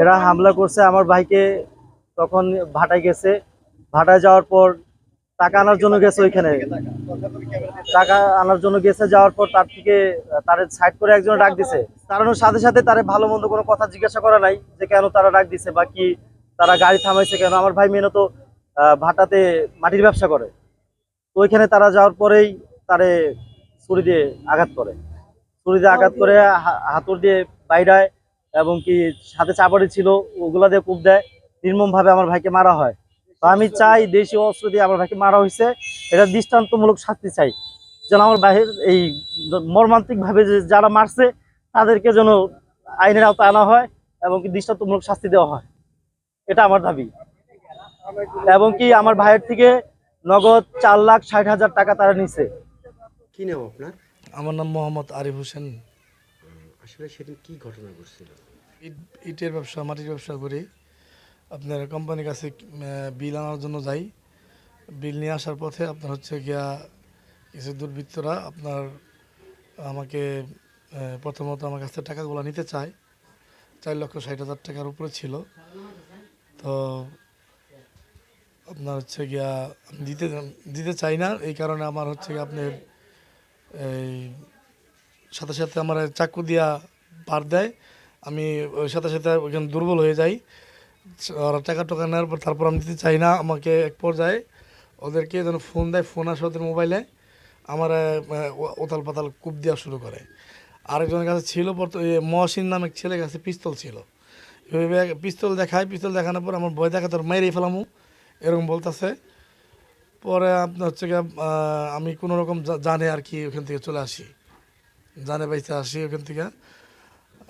এরা হামলা করছে, আমার ভাইকে তখন ভাটায় গেছে। ভাটায় যাওয়ার পর টাকা আনার জন্য গেছে ওইখানে। টাকা আনার জন্য গেছে, যাওয়ার পর তার থেকে, তার সাইড করে একজন ডাক দিছে। তাড়ানোর সাথে সাথে তারে ভালো মন্দ কোনো কথা জিজ্ঞাসা করা নাই যে কেন তারা ডাক দিছে বা কি তারা গাড়ি থামাইছে কেন। আমার ভাই মেনত ভাটাতে মাটির ব্যবসা করে। তো ওইখানে তারা যাওয়ার পরেই তারে ছুরি দিয়ে আঘাত করে। ছুরি দিয়ে আঘাত করে হা- হাতুড় দিয়ে বাইরায় এবং কি সাথে চাপাটি ছিল, ওগুলা দিয়ে কূপ দেয়। নির্মম ভাবে আমার ভাইকে মারা হয়। তো আমি চাই দেশীয় অস্ত্র দিয়ে আমার ভাইকে মারা হয়েছে এটা দৃষ্টান্তমূলক শাস্তি চাই। যেন আমার ভাইয়ের এই মর্মান্তিক ভাবে যে যারা মারছে, তাদেরকে যেন আইনের আওতায় আনা হয় এবং কি দৃষ্টান্তমূলক শাস্তি দেওয়া হয়। এটা আমার দাবি। এবং কি আমার ভাইয়ের থেকে নগদ চার লাখ ষাট হাজার টাকা তারা নিছে। কি নাম আপনার? আমার নাম মোহাম্মদ আরিফ হোসেন। আসলে সেদিন কি ঘটনা ঘটছিল? ইটের ব্যবসা মাটির ব্যবসা করি। আপনার কোম্পানির কাছে বিল আনার জন্য যাই। বিল নিয়ে আসার পথে আপনার হচ্ছে গিয়া কিছু দুর্বৃত্তরা আপনার আমাকে প্রথমত আমার কাছ থেকে টাকাগুলো নিতে চায়। চার লক্ষ ষাট হাজার টাকার উপরে ছিল। তো আপনার হচ্ছে গিয়া দিতে দিতে চাই না। এই কারণে আমার হচ্ছে গিয়ে আপনার এই, সাথে সাথে আমার চাকু দিয়া পার দেয়। আমি ওই সাথে সাথে ওইখানে দুর্বল হয়ে যাই। ওরা টাকা টোকা নেওয়ার পর তারপর আমি দিতে চাই না, আমাকে এক পর্যায়ে ওদেরকে যেন ফোন দেয় ফোন আসে ওদের মোবাইলে আমার ওতাল পাতাল কূপ দেওয়া শুরু করে। আরেকজনের কাছে ছিল মহসিন নামে এক ছেলের কাছে পিস্তল ছিল। পিস্তল দেখায়, পিস্তল দেখানোর পর আমার বই দেখা তোর মেরে ফেলামু। এরকম বলতেছে। পরে আপনার হচ্ছে গিয়ে আমি কোনো রকম জানে আর কি ওখান থেকে চলে আসি। জানে বাইতে আসি ওখান থেকে।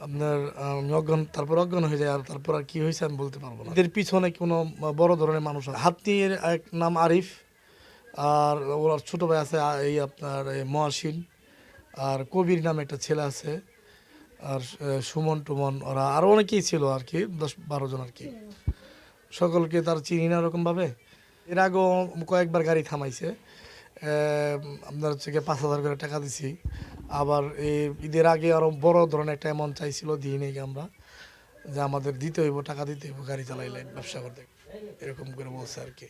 আপনার আমি অজ্ঞান তারপর অজ্ঞান হয়ে যায় আর তারপর আর কি হয়েছে আমি বলতে পারব না। এদের পিছনে কোনো বড় ধরনের মানুষ আছে? হাতির এক নাম আরিফ আর ওর ছোটো ভাই আছে এই আপনার এই মহাসিন আর কবির নামে একটা ছেলে আছে আর সুমন টুমন ওরা আরও অনেকেই ছিল আর কি দশ বারো জন আর কি। সকলকে তার চিনি না ওরকমভাবে? এর আগেও কয়েকবার গাড়ি থামাইছে। আপনার হচ্ছে গিয়ে পাঁচ হাজার করে টাকা দিছি। আবার এই ঈদের আগে আরও বড় ধরনের একটা অ্যামাউন্ট চাইছিল দিই নেই আমরা। যে আমাদের দিতে হইব টাকা দিতে হইব গাড়ি চালাইলে ব্যবসা করতে। এরকম করে বলছে আর কি।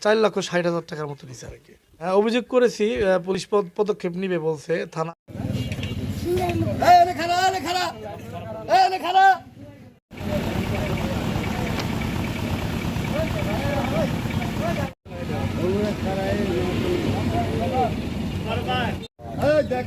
চার লক্ষ ষাট হাজার টাকার মতো দিছে আর কি। হ্যাঁ, অভিযোগ করেছি পুলিশ পদ- পদক্ষেপ নিবে বলছে থানা দেখ।